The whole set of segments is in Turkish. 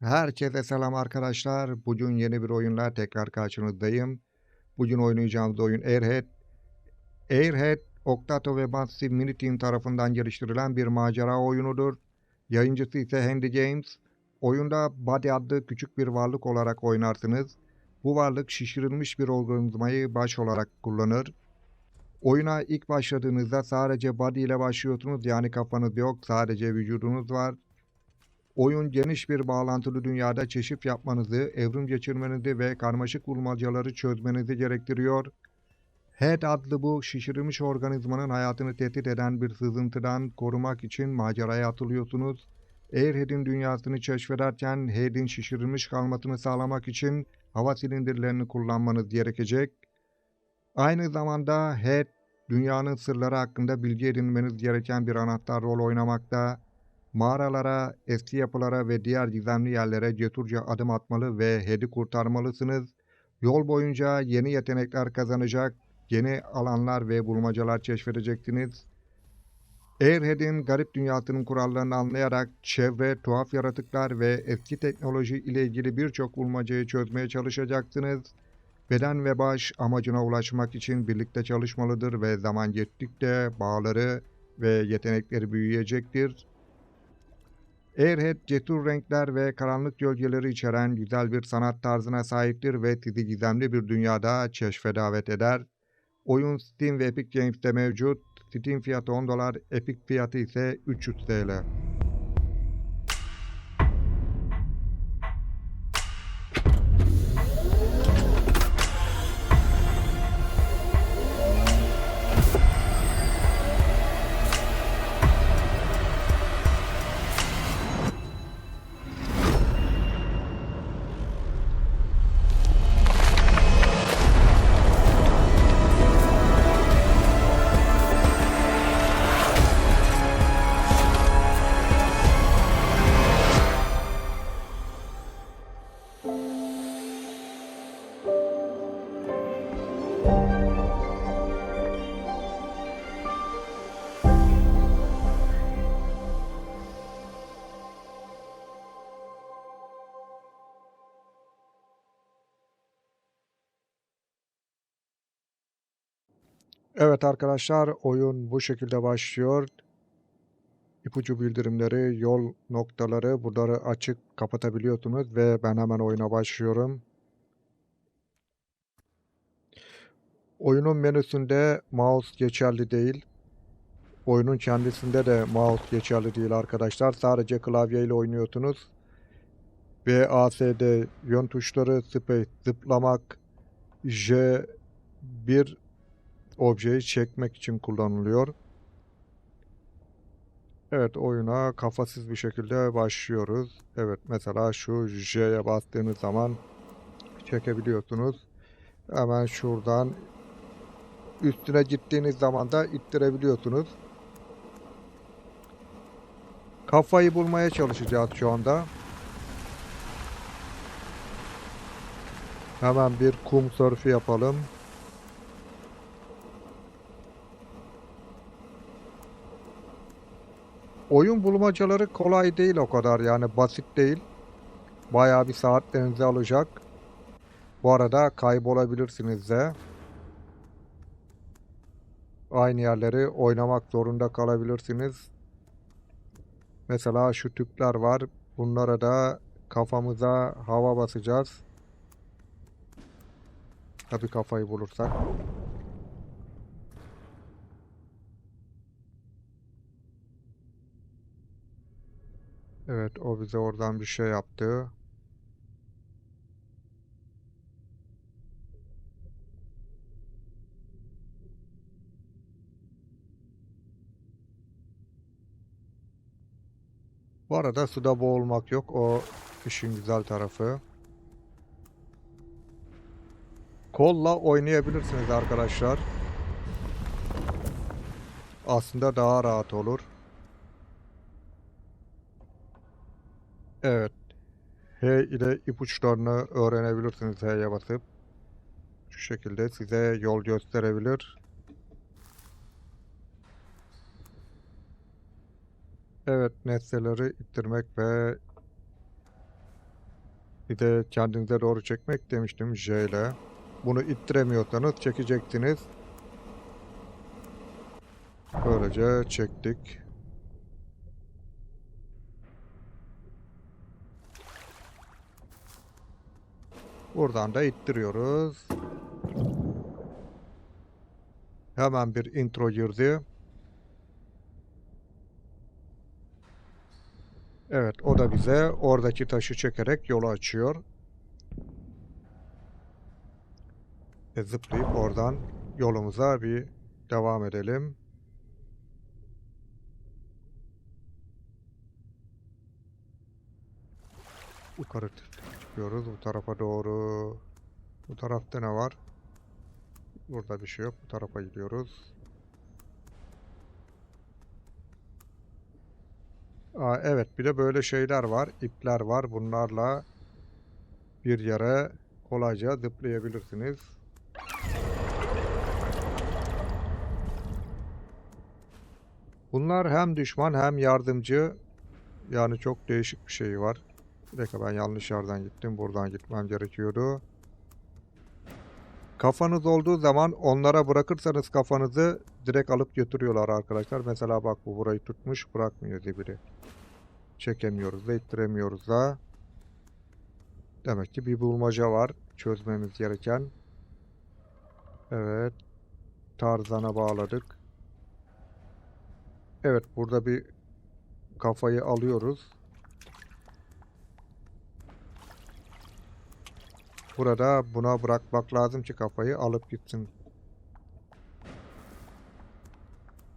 Herkese selam arkadaşlar. Bugün yeni bir oyunla tekrar karşınızdayım. Bugün oynayacağımız oyun Airhead. Airhead, Octato ve Massive Mini Team tarafından geliştirilen bir macera oyunudur. Yayıncısı ise Handy Games. Oyunda Buddy adlı küçük bir varlık olarak oynarsınız. Bu varlık şişirilmiş bir organizmayı baş olarak kullanır. Oyuna ilk başladığınızda sadece body ile başlıyorsunuz yani kafanız yok sadece vücudunuz var. Oyun geniş bir bağlantılı dünyada keşif yapmanızı, evrim geçirmenizi ve karmaşık bulmacaları çözmenizi gerektiriyor. Head adlı bu şişirilmiş organizmanın hayatını tehdit eden bir sızıntıdan korumak için maceraya atılıyorsunuz. Airhead'in dünyasını keşfederken Head'in şişirilmiş kalmasını sağlamak için hava silindirlerini kullanmanız gerekecek. Aynı zamanda Head, dünyanın sırları hakkında bilgi edinmeniz gereken bir anahtar rol oynamakta. Mağaralara, eski yapılara ve diğer gizemli yerlere cesurca adım atmalı ve Head'i kurtarmalısınız. Yol boyunca yeni yetenekler kazanacak, yeni alanlar ve bulmacalar keşfedeceksiniz. Airhead'in garip dünyasının kurallarını anlayarak çevre, tuhaf yaratıklar ve eski teknoloji ile ilgili birçok bulmacayı çözmeye çalışacaksınız. Beden ve baş amacına ulaşmak için birlikte çalışmalıdır ve zaman geçtikçe bağları ve yetenekleri büyüyecektir. Airhead cesur renkler ve karanlık gölgeleri içeren güzel bir sanat tarzına sahiptir ve sizi gizemli bir dünyada keşfe davet eder. Oyun Steam ve Epic Games'te mevcut. Steam fiyatı 10 dolar, Epic fiyatı ise 300 TL. Evet arkadaşlar oyun bu şekilde başlıyor. İpucu bildirimleri, yol noktaları bunları açık kapatabiliyorsunuz ve ben hemen oyuna başlıyorum. Oyunun menüsünde mouse geçerli değil. Oyunun kendisinde de mouse geçerli değil arkadaşlar. Sadece klavye ile oynuyorsunuz. B, A, S, D yön tuşları, space zıplamak, J, bir objeyi çekmek için kullanılıyor. Evet oyuna kafasız bir şekilde başlıyoruz. Evet mesela şu J'ye bastığınız zaman çekebiliyorsunuz. Hemen şuradan üstüne gittiğiniz zaman da ittirebiliyorsunuz. Kafayı bulmaya çalışacağız şu anda. Hemen bir kum sörfü yapalım. Oyun bulmacaları kolay değil o kadar yani basit değil. Bayağı bir saatlerinizi alacak. Bu arada kaybolabilirsiniz de. Aynı yerleri oynamak zorunda kalabilirsiniz. Mesela şu tüpler var. Bunlara da kafamıza hava basacağız. Tabii kafayı bulursak. Evet o bize oradan bir şey yaptı. Bu arada suda boğulmak yok. O işin güzel tarafı. Kolla oynayabilirsiniz arkadaşlar. Aslında daha rahat olur. Evet. H ile ipuçlarını öğrenebilirsiniz H'ye basıp. Şu şekilde size yol gösterebilir. Evet nesneleri ittirmek ve Bir de kendinize doğru çekmek demiştim J ile. Bunu ittiremiyorsanız çekeceksiniz. Böylece çektik. Buradan da ittiriyoruz. Hemen bir intro girdi. Evet, o da bize oradaki taşı çekerek yolu açıyor. Ve zıplayıp oradan yolumuza bir devam edelim. Yukarı çıkıyoruz bu tarafa doğru. Bu tarafta ne var? Burada bir şey yok. Bu tarafa gidiyoruz. Aa, evet bir de böyle şeyler var. ipler var. Bunlarla bir yere kolayca zıplayabilirsiniz. Bunlar hem düşman hem yardımcı. Yani çok değişik bir şey var. Bir dakika ben yanlış yerden gittim. Buradan gitmem gerekiyordu. Kafanız olduğu zaman onlara bırakırsanız kafanızı direkt alıp götürüyorlar arkadaşlar. Mesela bak bu burayı tutmuş bırakmıyor zibiri. Çekemiyoruz da ittiremiyoruz da. Demek ki bir bulmaca var çözmemiz gereken. Evet. Tarzana bağladık. Evet burada bir kafayı alıyoruz. Burada buna bırakmak lazım ki kafayı alıp gitsin.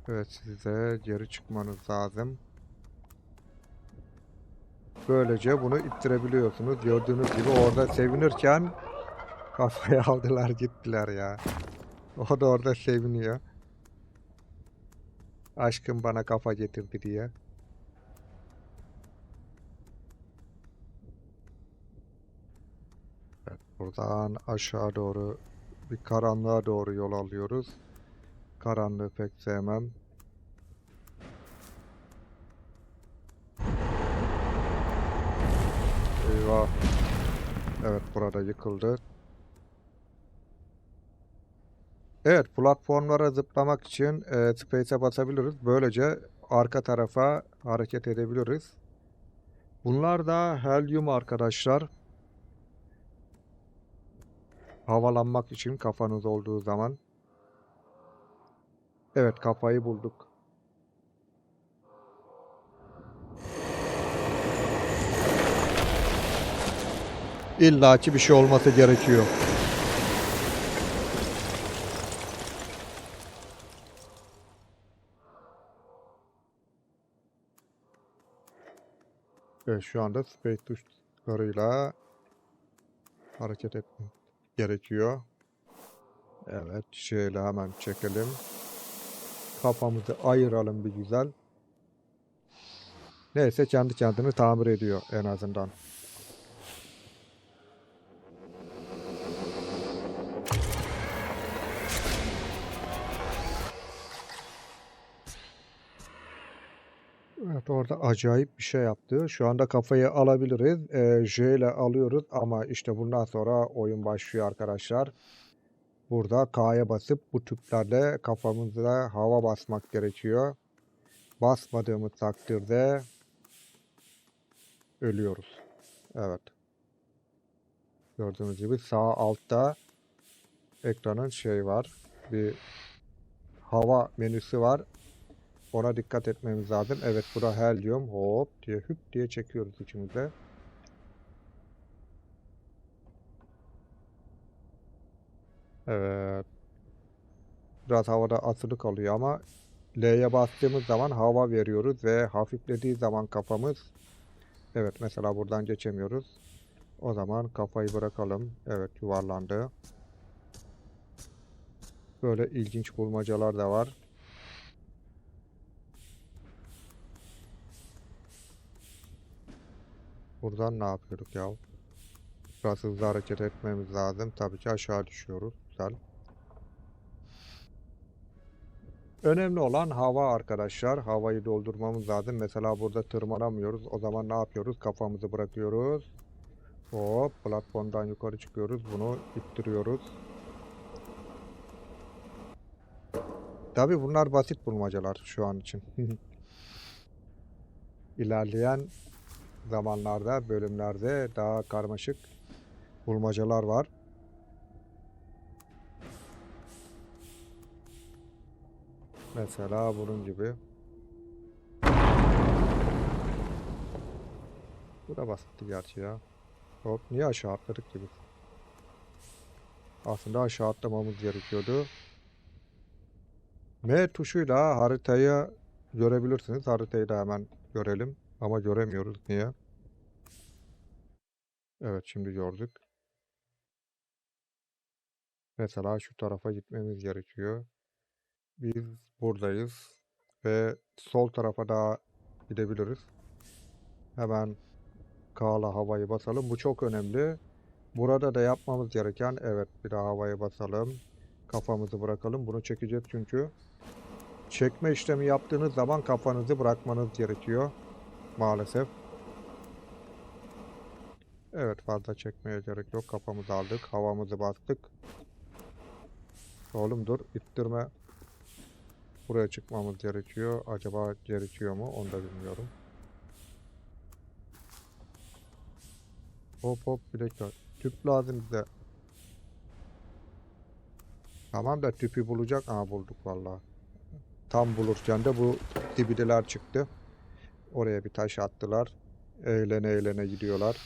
Evet size geri çıkmanız lazım. Böylece bunu ittirebiliyorsunuz. Gördüğünüz gibi orada sevinirken kafayı aldılar gittiler ya. O da orada seviniyor. Aşkım bana kafa getirdi diye. Evet, buradan aşağı doğru bir karanlığa doğru yol alıyoruz. Karanlığı pek sevmem. Eyvah. Evet burada yıkıldı. Evet platformlara zıplamak için e, space'e basabiliriz. Böylece arka tarafa hareket edebiliriz. Bunlar da helyum arkadaşlar. Havalanmak için kafanız olduğu zaman. Evet kafayı bulduk. İllaki bir şey olması gerekiyor. Evet şu anda space tuşlarıyla hareket etmek gerekiyor. Evet şöyle hemen çekelim. Kafamızı ayıralım bir güzel. Neyse kendi kendini tamir ediyor en azından. Evet orada acayip bir şey yaptı. Şu anda kafayı alabiliriz. Ee, J ile alıyoruz ama işte bundan sonra oyun başlıyor arkadaşlar. Burada K'ya basıp bu tüplerle kafamıza hava basmak gerekiyor. Basmadığımız takdirde ölüyoruz. Evet. Gördüğünüz gibi sağ altta ekranın şey var. Bir hava menüsü var. Ona dikkat etmemiz lazım. Evet bura helyum. Hop diye hüp diye çekiyoruz içimize. Evet. Biraz havada asılı kalıyor ama L'ye bastığımız zaman hava veriyoruz ve hafiflediği zaman kafamız Evet mesela buradan geçemiyoruz. O zaman kafayı bırakalım. Evet yuvarlandı. Böyle ilginç bulmacalar da var. Buradan ne yapıyorduk ya? Biraz hızlı hareket etmemiz lazım. Tabii ki aşağı düşüyoruz. Güzel. Önemli olan hava arkadaşlar. Havayı doldurmamız lazım. Mesela burada tırmanamıyoruz. O zaman ne yapıyoruz? Kafamızı bırakıyoruz. Hop platformdan yukarı çıkıyoruz. Bunu ittiriyoruz. Tabi bunlar basit bulmacalar şu an için. İlerleyen zamanlarda, bölümlerde daha karmaşık bulmacalar var. Mesela bunun gibi. Bu da basitti gerçi ya. Hop niye aşağı atladık gibi. Aslında aşağı atlamamız gerekiyordu. M tuşuyla haritayı görebilirsiniz. Haritayı da hemen görelim. Ama göremiyoruz. Niye? Evet şimdi gördük. Mesela şu tarafa gitmemiz gerekiyor. Biz buradayız. Ve sol tarafa da gidebiliriz. Hemen K'la havayı basalım. Bu çok önemli. Burada da yapmamız gereken evet bir daha havayı basalım. Kafamızı bırakalım. Bunu çekeceğiz çünkü. Çekme işlemi yaptığınız zaman kafanızı bırakmanız gerekiyor. Maalesef. Evet fazla çekmeye gerek yok. Kafamızı aldık. Havamızı bastık. Oğlum dur ittirme. Buraya çıkmamız gerekiyor. Acaba gerekiyor mu? Onu da bilmiyorum. Hop hop bir dakika. Tüp lazım bize. Tamam da tüpü bulacak. Aa bulduk vallahi. Tam bulurken de bu dibideler çıktı. Oraya bir taş attılar. Eğlene eğlene gidiyorlar.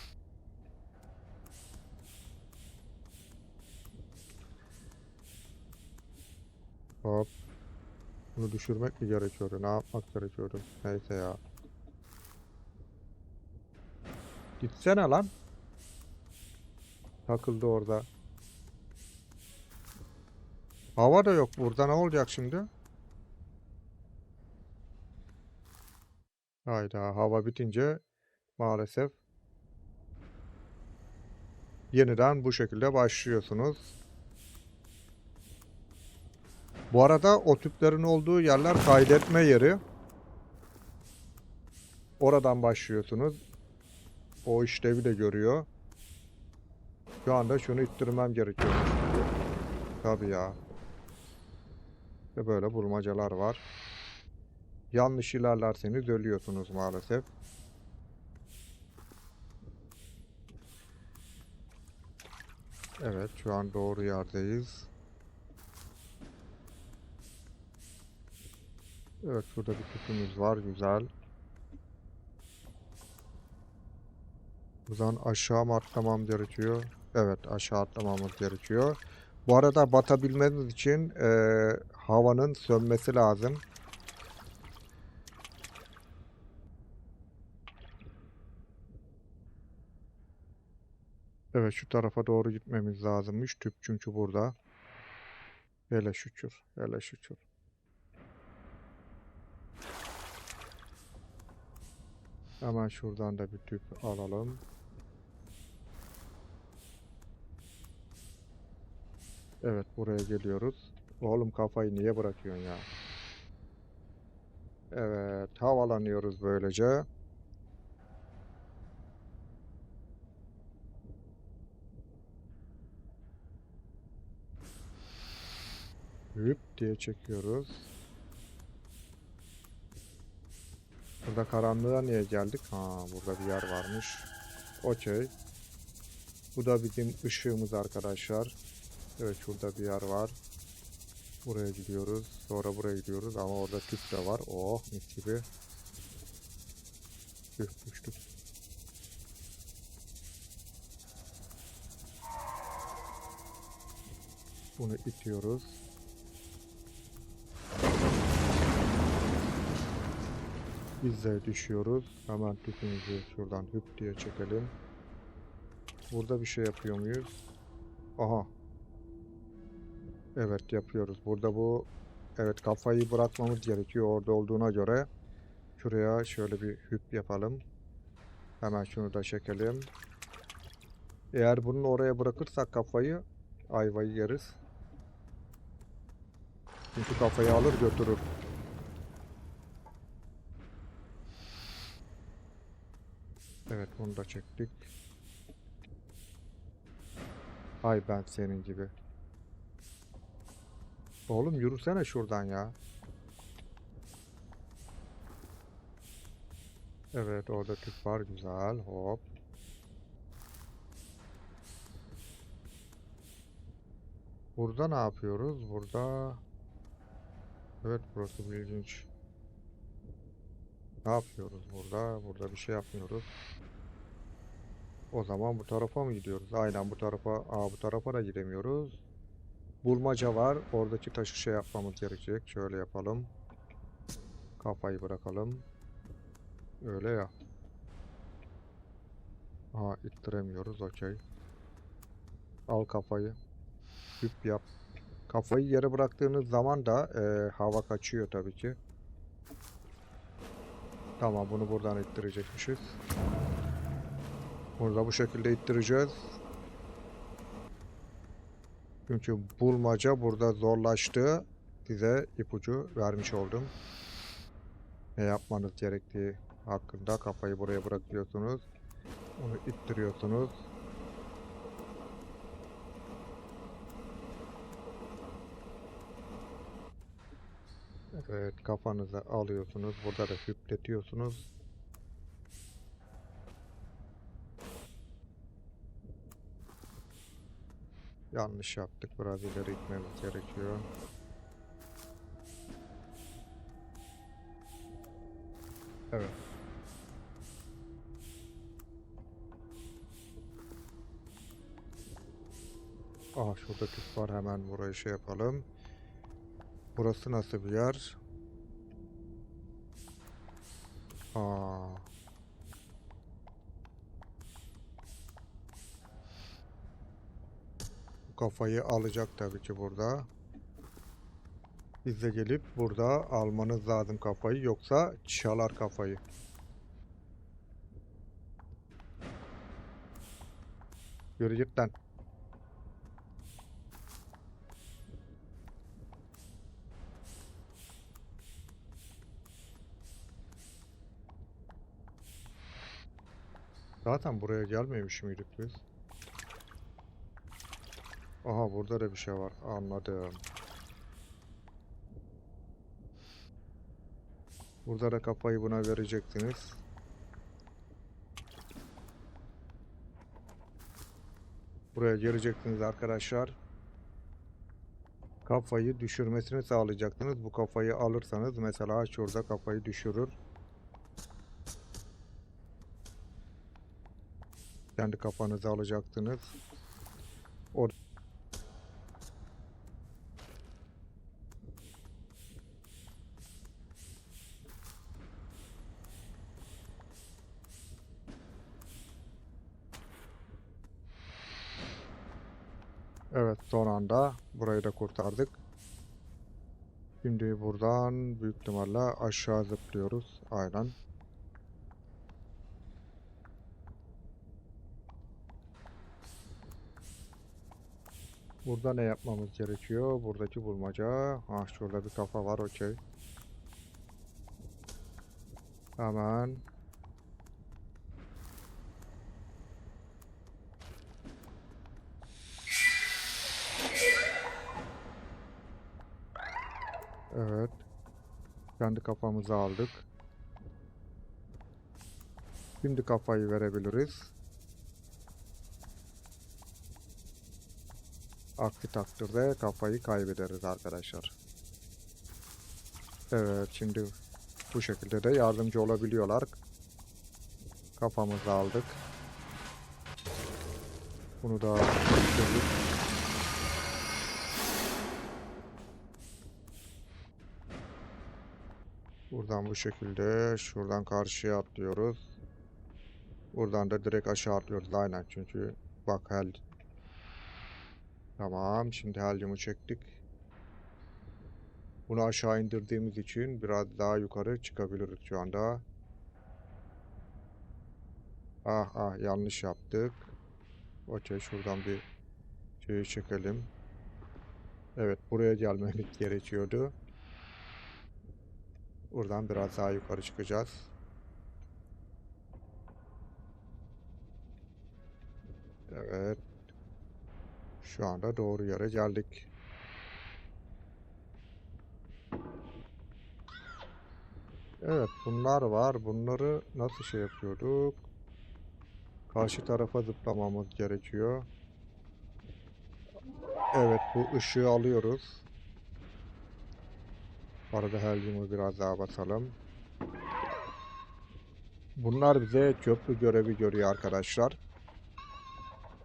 Hop. Bunu düşürmek mi gerekiyordu? Ne yapmak gerekiyordu? Neyse ya. Gitsene lan. Takıldı orada. Hava da yok burada. Ne olacak şimdi? Hayda hava bitince maalesef yeniden bu şekilde başlıyorsunuz. Bu arada o tüplerin olduğu yerler kaydetme yeri. Oradan başlıyorsunuz. O işlevi de görüyor. Şu anda şunu ittirmem gerekiyor. Tabii ya. Ve böyle bulmacalar var. Yanlış ilerlerseniz ölüyorsunuz maalesef. Evet şu an doğru yerdeyiz. Evet burada bir tüpümüz var güzel. Buradan aşağı mı atlamam gerekiyor? Evet aşağı atlamamız gerekiyor. Bu arada batabilmeniz için eee, havanın sönmesi lazım. Evet şu tarafa doğru gitmemiz lazımmış. Tüp çünkü burada. Hele şükür. Hele şükür. Hemen şuradan da bir tüp alalım. Evet buraya geliyoruz. Oğlum kafayı niye bırakıyorsun ya? Evet havalanıyoruz böylece. Hüp diye çekiyoruz. Burada karanlığa niye geldik? Ha burada bir yer varmış. Okey. Bu da bizim ışığımız arkadaşlar. Evet şurada bir yer var. Buraya gidiyoruz. Sonra buraya gidiyoruz ama orada tüp de var. Oh mis gibi. Tüh düştük. Bunu itiyoruz. Biz de düşüyoruz. Hemen tüpümüzü şuradan hüp diye çekelim. Burada bir şey yapıyor muyuz? Aha. Evet yapıyoruz. Burada bu evet kafayı bırakmamız gerekiyor orada olduğuna göre. Şuraya şöyle bir hüp yapalım. Hemen şunu da çekelim. Eğer bunu oraya bırakırsak kafayı ayvayı yeriz. Çünkü kafayı alır götürür. Evet bunu da çektik. Ay ben senin gibi. Oğlum yürüsene şuradan ya. Evet orada tüp var güzel hop. Burada ne yapıyoruz? Burada Evet burası bir. Ne yapıyoruz burada? Burada bir şey yapmıyoruz. O zaman bu tarafa mı gidiyoruz? Aynen bu tarafa. Aa bu tarafa da gidemiyoruz. Bulmaca var. Oradaki taşı şey yapmamız gerekecek. Şöyle yapalım. Kafayı bırakalım. Öyle ya. Aa ittiremiyoruz. Okey. Al kafayı. Hüp yap. Kafayı yere bıraktığınız zaman da eee, hava kaçıyor tabii ki. Tamam bunu buradan ittirecekmişiz. Burada bu şekilde ittireceğiz. Çünkü bulmaca burada zorlaştı. Size ipucu vermiş oldum. Ne yapmanız gerektiği hakkında kafayı buraya bırakıyorsunuz. Onu ittiriyorsunuz. Evet kafanıza alıyorsunuz. Burada da hüpletiyorsunuz. Yanlış yaptık. Biraz ileri gitmemiz gerekiyor. Evet. Aha şurada tüp var. Hemen burayı şey yapalım. Burası nasıl bir yer? Aa. Kafayı alacak tabii ki burada. Biz de gelip burada almanız lazım kafayı yoksa çalar kafayı. Yürü git. Zaten buraya gelmemiş miydik biz? Aha burada da bir şey var. Anladım. Burada da kafayı buna verecektiniz. Buraya gelecektiniz arkadaşlar. Kafayı düşürmesini sağlayacaktınız. Bu kafayı alırsanız mesela şurada kafayı düşürür. Kendi kafanızı alacaktınız. O Evet son anda burayı da kurtardık. Şimdi buradan büyük ihtimalle aşağı zıplıyoruz. Aynen. Burada ne yapmamız gerekiyor? Buradaki bulmaca. Ah şurada bir kafa var okey. Hemen. Evet. Kendi kafamızı aldık. Şimdi kafayı verebiliriz. Aksi takdirde kafayı kaybederiz arkadaşlar. Evet şimdi bu şekilde de yardımcı olabiliyorlar. Kafamızı aldık. Bunu da bitirdik. Buradan bu şekilde şuradan karşıya atlıyoruz. Buradan da direkt aşağı atlıyoruz aynen çünkü bak hel Tamam, şimdi helyumu çektik. Bunu aşağı indirdiğimiz için biraz daha yukarı çıkabiliriz şu anda. Ah ah yanlış yaptık. Okey şuradan bir şeyi çekelim. Evet buraya gelmemiz gerekiyordu. Buradan biraz daha yukarı çıkacağız. Evet. Şu anda doğru yere geldik. Evet bunlar var. Bunları nasıl şey yapıyorduk? Karşı tarafa zıplamamız gerekiyor. Evet bu ışığı alıyoruz. Arada helyumu biraz daha basalım. Bunlar bize köprü görevi görüyor arkadaşlar.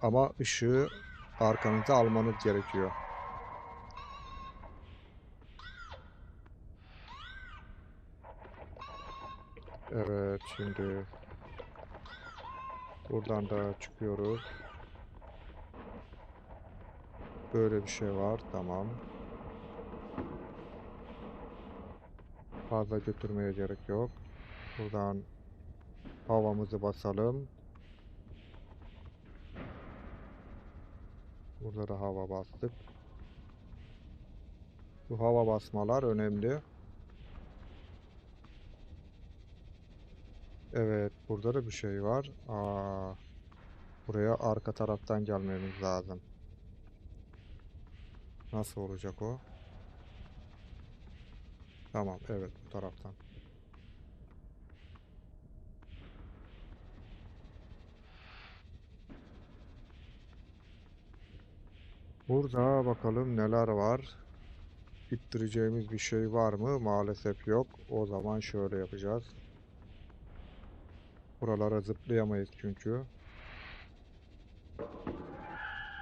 Ama ışığı arkanıza almanız gerekiyor. Evet şimdi buradan da çıkıyoruz. Böyle bir şey var. Tamam. Fazla götürmeye gerek yok. Buradan havamızı basalım. Burada da hava bastık. Bu hava basmalar önemli. Evet, burada da bir şey var. Aa, buraya arka taraftan gelmemiz lazım. Nasıl olacak o? Tamam, evet bu taraftan. Burada bakalım neler var. İttireceğimiz bir şey var mı? Maalesef yok. O zaman şöyle yapacağız. Buralara zıplayamayız çünkü.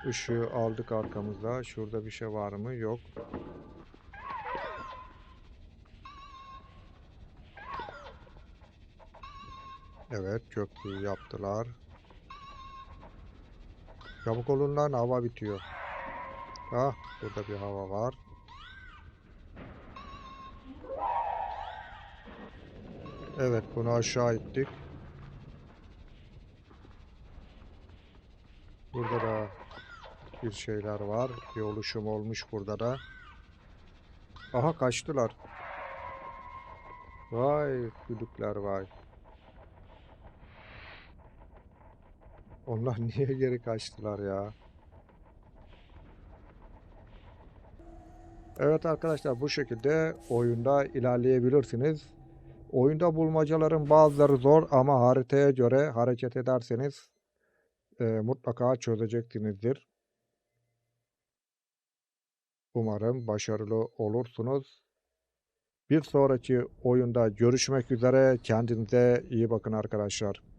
Işığı aldık arkamızda. Şurada bir şey var mı? Yok. Evet, köprüyü yaptılar. Çabuk olun lan, hava bitiyor. Ah, burada bir hava var. Evet, bunu aşağı ittik. Burada da bir şeyler var. Bir oluşum olmuş burada da. Aha kaçtılar. Vay düdükler vay. Onlar niye geri kaçtılar ya? Evet arkadaşlar bu şekilde oyunda ilerleyebilirsiniz. Oyunda bulmacaların bazıları zor ama haritaya göre hareket ederseniz e, mutlaka çözeceksinizdir. Umarım başarılı olursunuz. Bir sonraki oyunda görüşmek üzere. Kendinize iyi bakın arkadaşlar.